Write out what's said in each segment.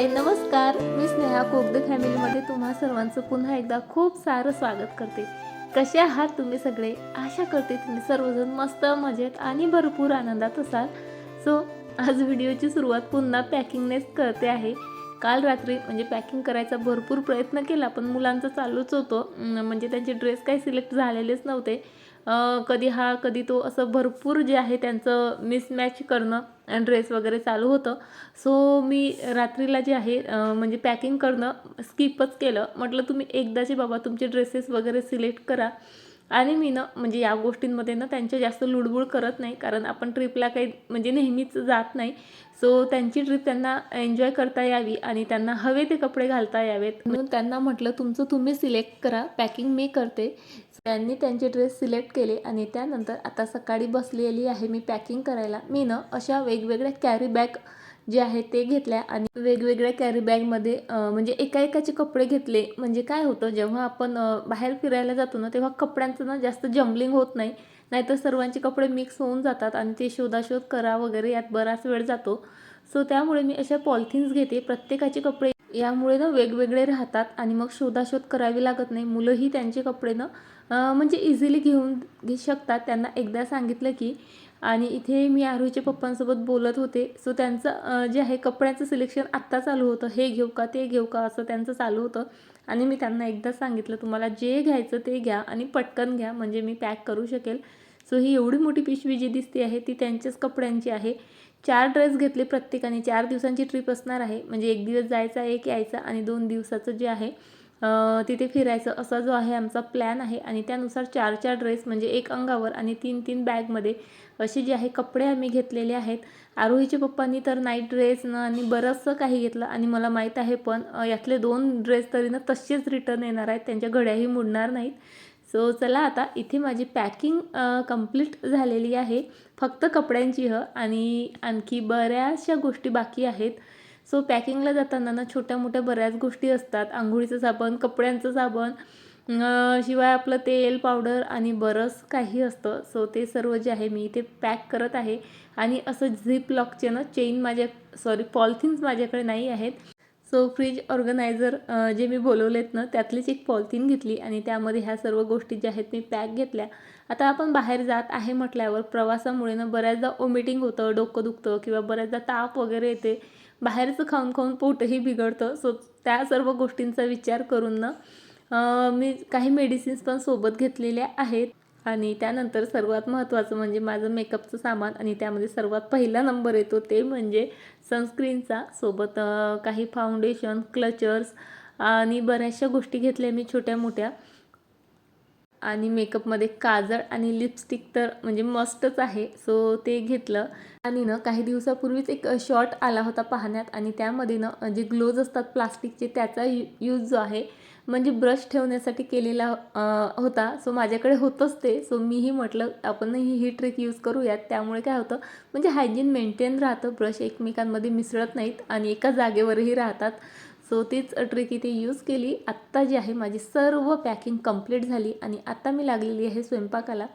हाय नमस्कार. मी स्नेहा कोगदे फॅमिलीमध्ये तुम्हा सर्वांचं पुन्हा एकदा खूप सारं स्वागत करते. कसे आहात तुम्ही सगळे? आशा करते तुम्ही सर्वजण मस्त मजेत आणि भरपूर आनंदात असाल. सो आज व्हिडिओची सुरुवात पुन्हा पॅकिंगनेच करते आहे. काल रात्री म्हणजे पॅकिंग करायचा भरपूर प्रयत्न केला पण मुलांचं चालूच होतो. म्हणजे त्यांचे ड्रेस काही सिलेक्ट झालेलेच नव्हते. कधी हा कधी तो असं भरपूर जे आहे त्यांचं मिसमॅच करणं ड्रेस वगैरे चालू होतं. सो मी रात्रीला जे आहे म्हणजे पॅकिंग करणं स्किपच केलं. म्हटलं तुम्ही एकदाचे बाबा तुमचे ड्रेसेस वगैरे सिलेक्ट करा. आणि मी ना म्हणजे या गोष्टींमध्ये ना त्यांच्या जास्त लुडबुड करत नाही कारण आपण ट्रिपला काही म्हणजे नेहमीच जात नाही. सो त्यांची ट्रिप त्यांना एन्जॉय करता यावी आणि त्यांना हवे ते कपडे घालता यावेत. म्हणून त्यांना म्हटलं तुमचं तुम्ही सिलेक्ट करा पॅकिंग मी करते. त्यांनी त्यांचे ड्रेस सिलेक्ट केले आणि त्यानंतर आता सकाळी बसलेली आहे मी पॅकिंग करायला. मी ना अशा वेगवेगळ्या कॅरी बॅग जे आहे ते घेतल्या आणि वेगवेगळ्या कॅरी बॅगमध्ये म्हणजे एका एकाचे कपडे घेतले. म्हणजे काय होतं जेव्हा आपण बाहेर फिरायला जातो ना तेव्हा कपड्यांचं ना जास्त जम्बलिंग होत नाही. नाहीतर सर्वांचे कपडे मिक्स होऊन जातात आणि ते शोधाशोध करा वगैरे यात बराच वेळ जातो. सो त्यामुळे मी अशा पॉलिथिन्स घेते. प्रत्येकाचे कपडे यामुळे ना वेगवेगळे राहतात आणि मग शोधाशोध करावी लागत नाही. मुलंही त्यांचे कपडे ना म्हणजे इझिली घेऊन घेऊ शकतात. त्यांना एकदा सांगितलं की आणि इथे मी आरोहीच्या पप्पांसोबत बोलत होते. सो त्यांचं जे आहे कपड्यांचं सिलेक्शन आत्ता चालू होतं. हे घेऊ का ते घेऊ का असं त्यांचं चालू होतं. आणि मी त्यांना एकदा सांगितलं तुम्हाला जे घ्यायचं ते घ्या आणि पटकन घ्या म्हणजे मी पॅक करू शकेल. सो ही एवढी मोठी पिशवी जी दिसते आहे ती त्यांच्याच कपड्यांची आहे. चार ड्रेस घेतले प्रत्येकाने. चार दिवसांची ट्रिप असणार आहे. म्हणजे एक दिवस जायचा एक यायचा आणि दोन दिवसाचं जे आहे तिथे फिरायचं असा जो आहे आमचा प्लॅन आहे. आणि त्यानुसार चार चार ड्रेस म्हणजे एक अंगावर आणि तीन तीन बॅगमध्ये असे जे आहे कपडे आम्ही घेतलेले आहेत. आरोहीच्या पप्पांनी तर नाईट ड्रेस ना आणि बरंचसं काही घेतलं. आणि मला माहीत आहे पण यातले दोन ड्रेस तरी ना तसेच रिटर्न येणार आहेत. त्यांच्या घड्याही मुडणार नाहीत. सो चला आता इथे माझी पॅकिंग कंप्लीट झालेली आहे. फक्त कपड्यांची ह. आणि आणखी बऱ्याचशा गोष्टी बाकी आहेत. सो पॅकिंगला जाताना ना छोट्या मोठ्या बऱ्याच गोष्टी असतात. आंघोळीचं साबण कपड्यांचं साबण शिवाय आपलं तेल पावडर आणि बरंच काही असतं. सो ते सर्व जे आहे मी इथे पॅक करत आहे. आणि असं झिप लॉकचे ना चेन माझ्या सॉरी पॉलिथिन्स माझ्याकडे नाही आहेत. सो फ्रीज ऑर्गनायझर जे मी बोलवलेत ना त्यातलीच एक पॉलिथिन घेतली आणि त्यामध्ये ह्या सर्व गोष्टी ज्या आहेत मी पॅक घेतल्या. आता आपण बाहेर जात आहे म्हटल्यावर प्रवासामुळे ना बऱ्याचदा ओमिटिंग होतं डोकं दुखतं किंवा बऱ्याचदा ताप वगैरे येते. बाहेरचं खाऊन खाऊन पोटही बिघडतं. सो त्या सर्व गोष्टींचा विचार करून ना मी काही मेडिसिन्स पण सोबत घेतलेल्या आहेत. आणि त्यानंतर सर्वात महत्त्वाचं म्हणजे माझं मेकअपचं सामान आणि त्यामध्ये सर्वात पहिला नंबर येतो ते म्हणजे सनस्क्रीनचा सोबत काही फाउंडेशन क्लचर्स आणि बऱ्याचशा गोष्टी घेतल्या मी छोट्या मोठ्या आणि मेकअपमध्ये काजळ आणि लिपस्टिक तर म्हणजे मस्तच आहे. सो ते घेतलं. आणि ना काही दिवसापूर्वीच एक शॉर्ट आला होता पाहण्यात आणि त्यामध्ये ना जे ग्लोज असतात प्लास्टिकचे त्याचा यू यूज जो आहे म्हणजे ब्रश ठेवण्यासाठी केलेला होता. सो माझ्याकडे होतंच ते. सो मीही म्हटलं आपणही ही ट्रिक यूज करूयात. त्यामुळे काय होतं म्हणजे हायजीन मेंटेन राहतं. ब्रश एकमेकांमध्ये मिसळत नाहीत आणि एका जागेवरही राहतात. सो तीच ट्रिक इथे यूज केली. आत्ता जी आहे माझी सर्व पॅकिंग कंप्लीट झाली आणि आत्ता मी लागलेली आहे स्वयंपाकाला.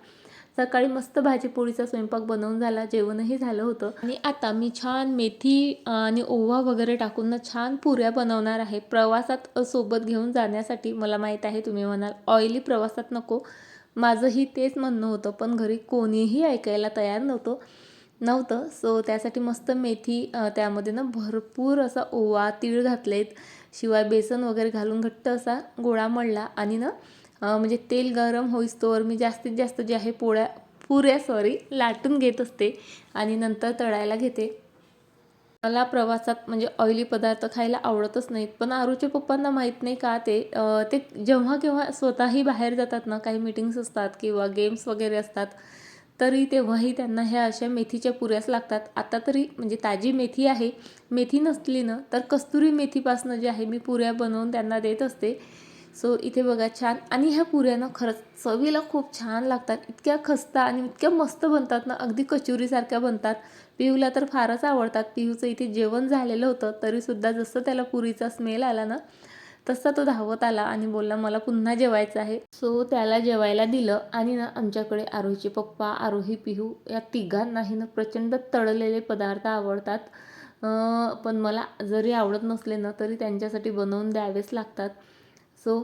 सकाळी मस्त भाजीपोळीचा स्वयंपाक बनवून झाला जेवणही झालं होतं. आणि आता मी छान मेथी आणि ओवा वगैरे टाकून ना छान पुऱ्या बनवणार आहे. प्रवासात सोबत घेऊन जाण्यासाठी मला माहीत आहे तुम्ही म्हणाल ऑइली प्रवासात नको. माझंही तेच म्हणणं होतं पण घरी कोणीही ऐकायला तयार नव्हतं. नव्हतं. सो त्यासाठी मस्त मेथी त्यामध्ये ना भरपूर असा ओवा तीळ घातलेत. शिवाय बेसन वगैरे घालून घट्ट असा गोळा मळला आणि ना म्हणजे तेल गरम होईस्तोवर मी जास्तीत जास्त जे आहे पोळ्या पुऱ्या सॉरी लाटून घेत असते आणि नंतर तळायला घेते. मला प्रवासात म्हणजे ऑइली पदार्थ खायला आवडतच नाहीत. पण आरूच्या पप्पांना माहीत नाही का ते ते जेव्हा केव्हा स्वतःही बाहेर जातात ना काही मीटिंग्स असतात किंवा गेम्स वगैरे असतात तरी तेव्हाही त्यांना ह्या अशा मेथीच्या पुऱ्याच लागतात. आता तरी म्हणजे ताजी मेथी आहे. मेथी नसली ना तर कस्तुरी मेथीपासनं जे आहे मी पुऱ्या बनवून त्यांना देत असते. सो इथे बघा छान. आणि ह्या पुऱ्यानं खरंच चवीला खूप छान लागतात. इतक्या खस्ता आणि इतक्या मस्त बनतात ना अगदी कचोरीसारख्या बनतात. पिहूला तर फारच आवडतात. पिहूचं इथे जेवण झालेलं होतं तरीसुद्धा जसं त्याला पुरीचा स्मेल आला ना तसा तो धावत आला आणि बोलला मला पुन्हा जेवायचं आहे. सो त्याला जेवायला दिलं आणि ना आमच्याकडे आरोहीचे पप्पा आरोही पिहू या तिघांनाही ना प्रचंड तळलेले पदार्थ आवडतात. पण मला जरी आवडत नसले ना तरी त्यांच्यासाठी बनवून द्यावेच लागतात. सो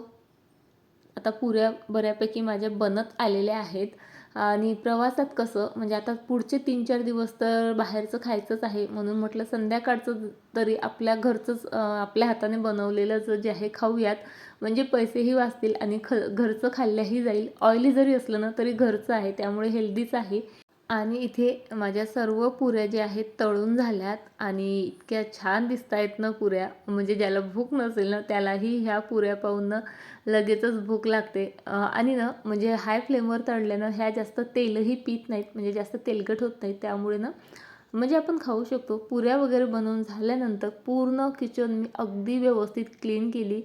आता पुऱ्या बऱ्यापैकी माझ्या बनत आलेल्या आहेत. आणि प्रवासात कसं म्हणजे आता पुढचे तीन चार दिवस तर बाहेरचं खायचंच आहे म्हणून म्हटलं संध्याकाळचं तरी आपल्या घरचंच आपल्या हाताने बनवलेलं जे आहे खाऊयात. म्हणजे पैसेही वाचतील आणि ख घरचं खाल्ल्याही जाईल. ऑइली जरी असलं ना तरी घरचं आहे त्यामुळे हेल्दीच आहे. आणि इथे माझ्या सर्व पुऱ्या ज्या आहेत तळून झाल्यात आणि इतक्या छान दिसत आहेत ना पुऱ्या. म्हणजे ज्याला भूक नसेल ना त्यालाही ह्या पुऱ्या पाहून ना लगेचच भूक लागते. आणि ना म्हणजे हाय फ्लेमवर तळल्यानं ह्या जास्त तेलही पित नाहीत. म्हणजे जास्त तेलकट होत नाहीत. त्यामुळे ना म्हणजे आपण खाऊ शकतो. पुऱ्या वगैरे बनवून झाल्यानंतर पूर्ण किचन मी अगदी व्यवस्थित क्लीन केली.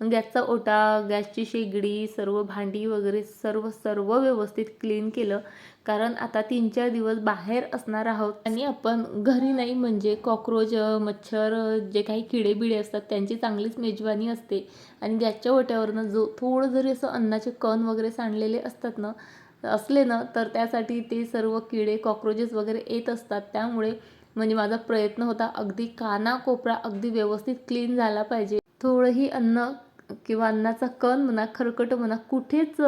गॅसचा ओटा गॅसची शेगडी सर्व भांडी वगैरे सर्व सर्व व्यवस्थित क्लीन केलं. कारण आता तीन चार दिवस बाहेर असणार आहोत आणि आपण घरी नाही म्हणजे कॉक्रोच मच्छर जे काही किडे बिडे असतात त्यांची चांगलीच मेजवानी असते. आणि गॅसच्या ओट्यावरनं जो थोडं जरी असं अन्नाचे कण वगैरे सांडलेले असतात ना असले ना तर त्यासाठी ते सर्व किडे कॉक्रोचेस वगैरे येत असतात. त्यामुळे म्हणजे माझा प्रयत्न होता अगदी कानाकोपरा अगदी व्यवस्थित क्लीन झाला पाहिजे. थोडंही अन्न किंवा अन्नाचा कण म्हणा खरकट म्हणा कुठेच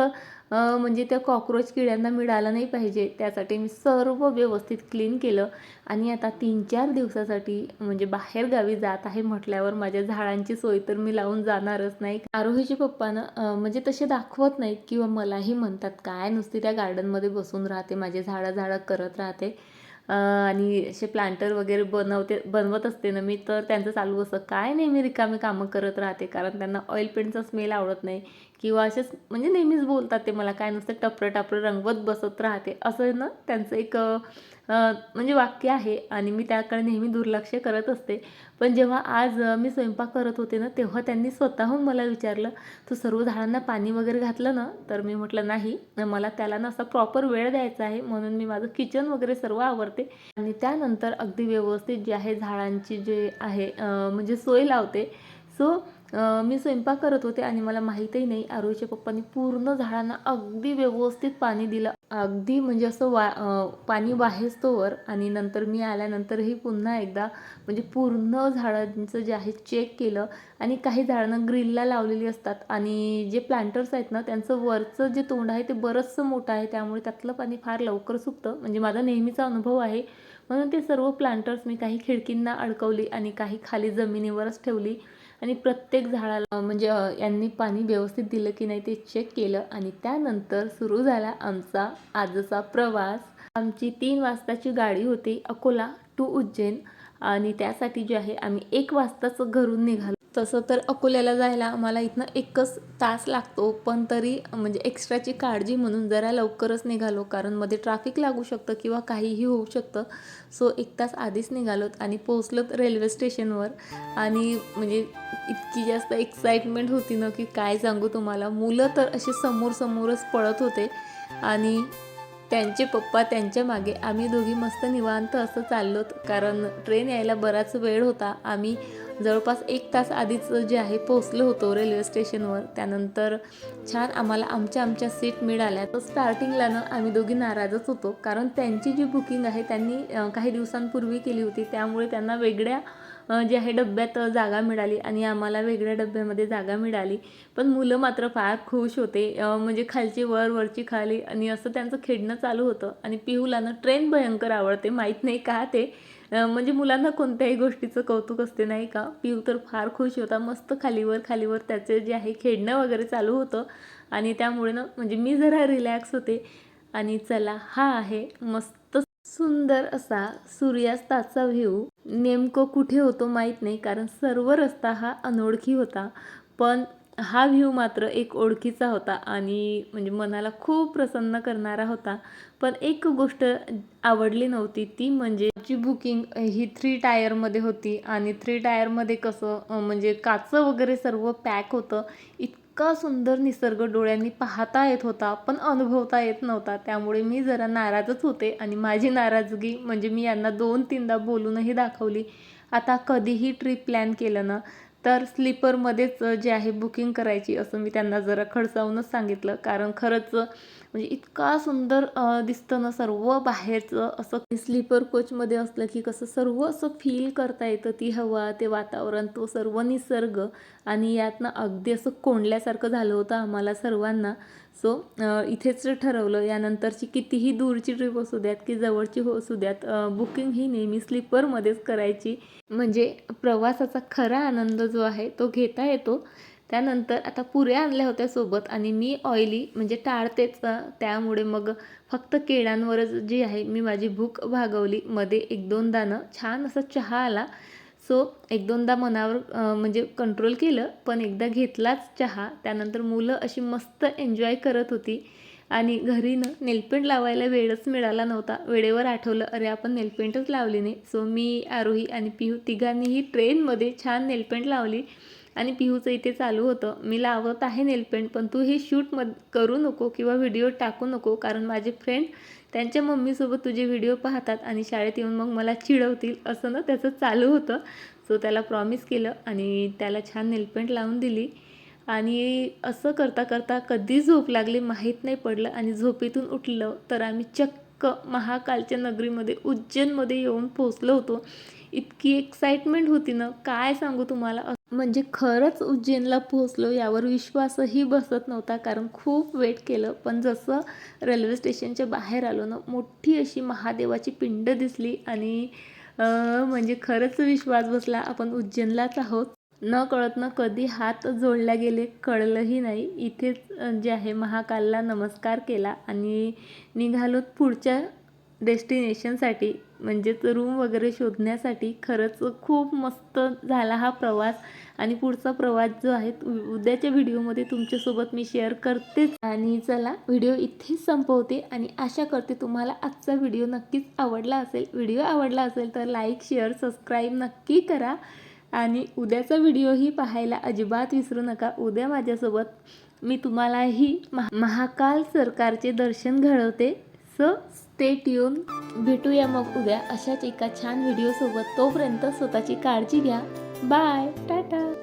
म्हणजे त्या कॉक्रोच किड्यांना मिळालं नाही पाहिजे. त्यासाठी मी सर्व व्यवस्थित क्लीन केलं. आणि आता तीन चार दिवसासाठी म्हणजे बाहेर गावी जात आहे म्हटल्यावर माझ्या झाडांची सोय तर मी लावून जाणारच नाही. आरोहीचे पप्पानं म्हणजे तसे दाखवत नाहीत किंवा मलाही म्हणतात काय नुसती त्या गार्डनमध्ये बसून राहते माझे झाडं झाडं करत राहते. आणि असे प्लांटर वगैरे बनवते बनवत असते ना मी तर त्यांचं चालू असं काय नाही मी रिकामी कामं करत राहते कारण त्यांना ऑइल पेंटचा स्मेल आवडत नाही. किंवा असेच म्हणजे नेहमीच बोलतात ते मला काय नसतं टपरं टापरं रंगवत बसत राहते. असं ना त्यांचं एक म्हणजे वाक्य आहे आणि मी त्याकडे नेहमी दुर्लक्ष करत असते. पण जेव्हा आज मी स्वयंपाक करत होते ना तेव्हा त्यांनी स्वतःहून मला विचारलं तू सर्व झाडांना पाणी वगैरे घातलं ना? तर मी म्हटलं नाही मला त्याला ना असा प्रॉपर वेळ द्यायचा आहे म्हणून मी माझं किचन वगैरे सर्व आवडते आणि त्यानंतर अगदी व्यवस्थित जे आहे झाडांची जे आहे म्हणजे सोय लावते. सो मी स्वयंपाक करत होते आणि मला माहीतही नाही आरोहीच्या पप्पांनी पूर्ण झाडांना अगदी व्यवस्थित पाणी दिलं. अगदी म्हणजे असं वा पाणी वाहेस्तोवर आणि नंतर मी आल्यानंतरही पुन्हा एकदा म्हणजे पूर्ण झाडांचं जे आहे चेक केलं आणि काही झाडांना ग्रिलला लावलेली असतात आणि जे प्लांटर्स आहेत ना त्यांचं वरचं जे तोंड आहे ते बरंचसं मोठं आहे त्यामुळे त्यातलं पाणी फार लवकर सुकतं. म्हणजे माझा नेहमीचा अनुभव आहे म्हणून ते सर्व प्लांटर्स मी काही खिडकींना अडकवली आणि काही खाली जमिनीवरच ठेवली. आणि प्रत्येक झाडाला म्हणजे यांनी पाणी व्यवस्थित दिलं की नाही ते चेक केलं आणि त्यानंतर सुरू झाला आमचा आजचा प्रवास. आमची तीन वाजताची गाडी होती अकोला टू उज्जैन आणि त्यासाठी जे आहे आम्ही एक वाजताच घरून निघालो. तसं तर अकोल्याला जायला आम्हाला इथनं एकच तास लागतो पण तरी म्हणजे एक्स्ट्राची काळजी म्हणून जरा लवकरच निघालो कारण मध्ये ट्रॅफिक लागू शकतं किंवा काहीही होऊ शकतं. सो एक तास आधीच निघालोत आणि पोचलोत रेल्वे स्टेशनवर आणि म्हणजे इतकी जास्त एक्साइटमेंट होती ना की काय सांगू तुम्हाला. मुलं तर असे समोर समोरच पळत होते. आणि त्यांचे पप्पा त्यांच्या मागे आम्ही दोघी मस्त निवांत असं चाललोत कारण ट्रेन यायला बराच वेळ होता. आम्ही जवळपास एक तास आधीच जे आहे पोचलो होतो रेल्वे स्टेशनवर. त्यानंतर छान आम्हाला आमच्या आमच्या सीट मिळाल्या. तर स्टार्टिंगला ना आम्ही दोघी नाराजच होतो. कारण त्यांची जी बुकिंग आहे त्यांनी काही दिवसांपूर्वी केली होती. त्यामुळे त्यांना वेगळ्या जे आहे डब्यात जागा मिळाली आणि आम्हाला वेगळ्या डब्यामध्ये जागा मिळाली. पण मुलं मात्र फार खुश होते. म्हणजे खालची वर वरची खाली आणि असं त्यांचं खेळणं चालू होतं. आणि पिहूला ना ट्रेन भयंकर आवडते. माहीत नाही का ते? म्हणजे मुलांना कोणत्याही गोष्टीचं कौतुक असते नाही का? पिऊ तर फार खुश होता मस्त खालीवर खालीवर त्याचे जे आहे खेळणं वगैरे चालू होतं. आणि त्यामुळे ना म्हणजे मी जरा रिलॅक्स होते. आणि चला हा आहे मस्त सुंदर असा सूर्यास्ताचा व्ह्यू नेमकं कुठे होतो माहीत नाही कारण सर्व रस्ता हा अनोळखी होता. पण हा व्ह्यू मात्र एक ओळखीचा होता आणि म्हणजे मनाला खूप प्रसन्न करणारा होता. पण एक गोष्ट आवडली नव्हती ती म्हणजे जी बुकिंग ही थ्री टायरमध्ये होती आणि थ्री टायरमध्ये कसं म्हणजे काचं वगैरे सर्व पॅक होतं. इतका सुंदर निसर्ग डोळ्यांनी पाहता येत होता पण अनुभवता येत नव्हता. त्यामुळे मी जरा नाराजच होते आणि माझी नाराजगी म्हणजे मी यांना दोन तीनदा बोलूनही दाखवली. आता कधीही ट्रिप प्लॅन केलं ना तर स्लीपरमध्येच जे आहे बुकिंग करायची असं मी त्यांना जरा खडसावूनच सांगितलं. कारण खरंच म्हणजे इतका सुंदर दिसतं ना सर्व बाहेरचं. असं स्लीपर कोचमध्ये असलं की कसं सर्व असं फील करता येतं. ती हवा ते वातावरण तो सर्व निसर्ग. आणि यातनं अगदी असं कोंडल्यासारखं झालं होतं आम्हाला सर्वांना. सो इथेच ठरवलं. यानंतरची कितीही दूरची ट्रिप असू द्यात की जवळची हो असू द्यात बुकिंग ही नेहमी स्लीपरमध्येच करायची. म्हणजे प्रवासाचा खरा आनंद जो आहे तो घेता येतो. त्यानंतर आता पुऱ्या आणल्या होत्या सोबत आणि मी ऑइली म्हणजे टाळतेच. त्यामुळे मग फक्त केळ्यांवरच जी आहे मी माझी भूक भागवली. मध्ये एक दोन दाणं छान असा चहा आला. सो एक दोनदा मनावर म्हणजे कंट्रोल केलं पण एकदा घेतलाच चहा त्यानंतर मुलं अशी मस्त एन्जॉय करत होती. आणि घरी ना नेलपेंट लावायला वेळच मिळाला नव्हता. वेळेवर आठवलं अरे आपण नेलपेंटच लावली नाही. सो मी आरोही आणि पिहू तिघांनीही ट्रेनमध्ये छान नेलपेंट लावली. आणि पिहूचं इथे चालू होतं. मी लावत आहे नेलपेंट पण तू हे शूट मद करू नको किंवा व्हिडिओ टाकू नको कारण माझे फ्रेंड त्यांच्या मम्मीसोबत तुझे व्हिडिओ पाहतात आणि शाळेत येऊन मग मला चिडवतील असं ना त्याचं चालू होतं. सो त्याला प्रॉमिस केलं आणि त्याला छान नेलपेंट लावून दिली. आणि असं करता करता कधी झोप लागली माहीत नाही पडलं आणि झोपेतून उठलं तर आम्ही चक्क महाकालच्या नगरीमध्ये उज्जैनमध्ये येऊन पोचलो होतो. इतकी एक्साइटमेंट होती ना काय सांगू तुम्हाला? म्हणजे खरंच उज्जैनला पोहोचलो यावर विश्वासही बसत नव्हता कारण खूप वेट केलं. पण जसं रेल्वे स्टेशनच्या बाहेर आलो ना मोठी अशी महादेवाची पिंड दिसली आणि म्हणजे खरंच विश्वास बसला आपण उज्जैनलाच आहोत. न कळत न कधी हात जोडल्या गेले कळलंही नाही. इथेच जे आहे महाकालला नमस्कार केला आणि निघालोत पुढच्या डेस्टिनेशनसाठी. म्हणजेच रूम वगैरे शोधण्यासाठी खरंच खूप मस्त झाला हा प्रवास. आणि पुढचा प्रवास जो आहे उद्याच्या व्हिडिओमध्ये तुमच्यासोबत मी शेअर करतेच. आणि चला व्हिडिओ इथेच संपवते. आणि आशा करते तुम्हाला आजचा व्हिडिओ नक्कीच आवडला असेल. व्हिडिओ आवडला असेल तर लाईक शेअर सबस्क्राईब नक्की करा. आणि उद्याचा व्हिडिओही पाहायला अजिबात विसरू नका. उद्या माझ्यासोबत मी तुम्हालाही महा- महाकाल सरकारचे दर्शन घडवते. सो स्टेट येऊन भेटूया मग उद्या अशाच एका छान व्हिडिओसोबत तोपर्यंत स्वतःची काळजी घ्या. बाय टाटा